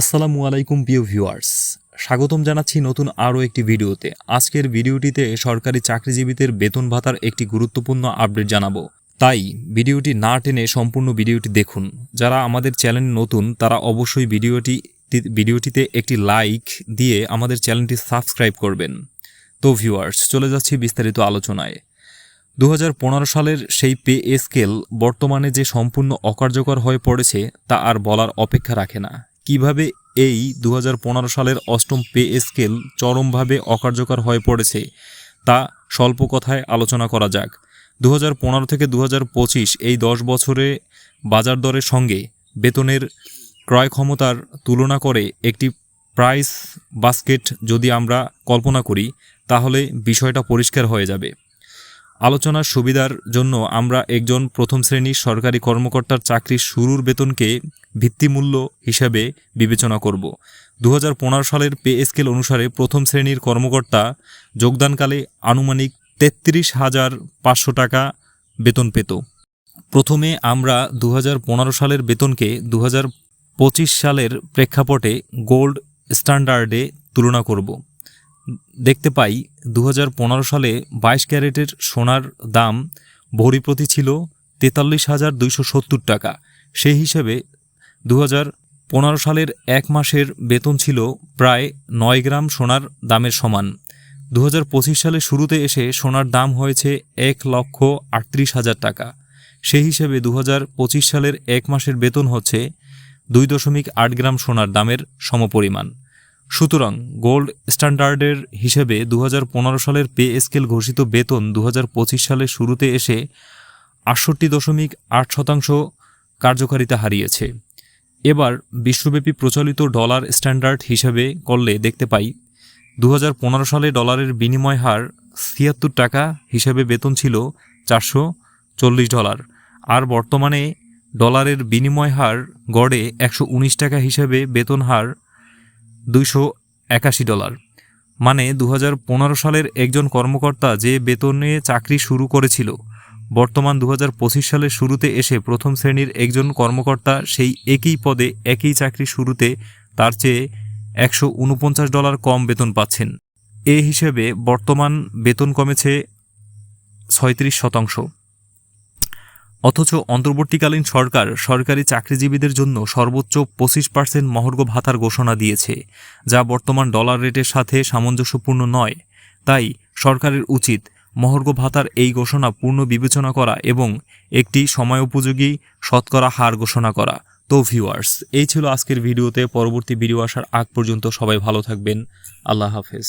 আসসালামু আলাইকুম, প্রিয় ভিউয়ার্স। স্বাগতম জানাচ্ছি নতুন আরও একটি ভিডিওতে। আজকের ভিডিওটিতে সরকারি চাকরিজীবীদের বেতন ভাতার একটি গুরুত্বপূর্ণ আপডেট জানাব। তাই ভিডিওটি না টেনে সম্পূর্ণ ভিডিওটি দেখুন। যারা আমাদের চ্যানেল নতুন, তারা অবশ্যই ভিডিওটি ভিডিওটিতে একটি লাইক দিয়ে আমাদের চ্যানেলটি সাবস্ক্রাইব করবেন। তো ভিউয়ার্স, চলে যাচ্ছি বিস্তারিত আলোচনায়। দু হাজার পনেরো সালের সেই পে স্কেল বর্তমানে যে সম্পূর্ণ অকার্যকর হয়ে পড়েছে, তা আর বলার অপেক্ষা রাখে না। কীভাবে এই দু হাজার পনেরো সালের অষ্টম পে স্কেল চরমভাবে অকার্যকর হয়ে পড়েছে, তা স্বল্প কথায় আলোচনা করা যাক। দু হাজার পনেরো থেকে দু হাজার পঁচিশ এই দশ বছরে বাজার দরের সঙ্গে বেতনের ক্রয় ক্ষমতার তুলনা করে একটি প্রাইস বাস্কেট যদি আমরা কল্পনা করি, তাহলে বিষয়টা পরিষ্কার হয়ে যাবে। আলোচনার সুবিধার জন্য আমরা একজন প্রথম শ্রেণির সরকারি কর্মকর্তার চাকরির শুরুর বেতনকে ভিত্তিমূল্য হিসাবে বিবেচনা করব। দু হাজার পনেরো সালের পে স্কেল অনুসারে প্রথম শ্রেণির কর্মকর্তা যোগদানকালে আনুমানিক তেত্রিশ হাজার পাঁচশো টাকা বেতন পেত। প্রথমে আমরা দু হাজার পনেরো সালের বেতনকে দু হাজার পঁচিশ সালের প্রেক্ষাপটে গোল্ড স্ট্যান্ডার্ডে তুলনা করব। দেখতে পাই দু হাজার পনেরো সালে বাইশ ক্যারেটের সোনার দাম ভরি প্রতি ছিল তেতাল্লিশ হাজার দুইশো সত্তর টাকা। সেই হিসেবে দু পনেরো সালের এক মাসের বেতন ছিল প্রায় নয় গ্রাম সোনার দামের সমান। দু সালের শুরুতে এসে সোনার দাম হয়েছে এক লক্ষ আটত্রিশ হাজার টাকা। সেই হিসেবে দু হাজার পঁচিশ সালের এক মাসের বেতন হচ্ছে দুই দশমিক আট গ্রাম সোনার দামের সমপরিমাণ। সুতরাং গোল্ড স্ট্যান্ডার্ডের হিসেবে দু হাজার পনেরো সালের পে স্কেল ঘোষিত বেতন দু হাজার পঁচিশ সালের শুরুতে এসে আটষট্টি দশমিক আট শতাংশ কার্যকারিতা হারিয়েছে। এবার বিশ্বব্যাপী প্রচলিত ডলার স্ট্যান্ডার্ড হিসেবে করলে দেখতে পাই দু হাজার পনেরো সালে ডলারের বিনিময় হার ছিয়াত্তর টাকা হিসেবে বেতন ছিল চারশো চল্লিশ ডলার, আর বর্তমানে ডলারের বিনিময় হার গড়ে একশো উনিশ টাকা হিসেবে বেতন হার দুইশো একাশি ডলার। মানে দু হাজার পনেরো সালের একজন কর্মকর্তা যে বেতনে চাকরি শুরু করেছিল, বর্তমান দু হাজার পঁচিশ সালের শুরুতে এসে প্রথম শ্রেণির একজন কর্মকর্তা সেই একই পদে একই চাকরি শুরুতে তার চেয়ে একশো উনপঞ্চাশ ডলার কম বেতন পাচ্ছেন। এ হিসেবে বর্তমান বেতন কমেছে ছয়ত্রিশ শতাংশ। অথচ অন্তর্বর্তীকালীন সরকার সরকারি চাকরিজীবীদের জন্য সর্বোচ্চ পঁচিশ পার্সেন্ট মহর্ঘ ভাতার ঘোষণা দিয়েছে, যা বর্তমান ডলার রেটের সাথে সামঞ্জস্যপূর্ণ নয়। তাই সরকারের উচিত মহর্ঘ ভাতার এই ঘোষণা পূর্ণ বিবেচনা করা এবং একটি সময়োপযোগী শতকরা হার ঘোষণা করা। তো ভিউয়ার্স, এই ছিল আজকের ভিডিওতে। পরবর্তী ভিডিও আসার আগ পর্যন্ত সবাই ভালো থাকবেন। আল্লাহ হাফেজ।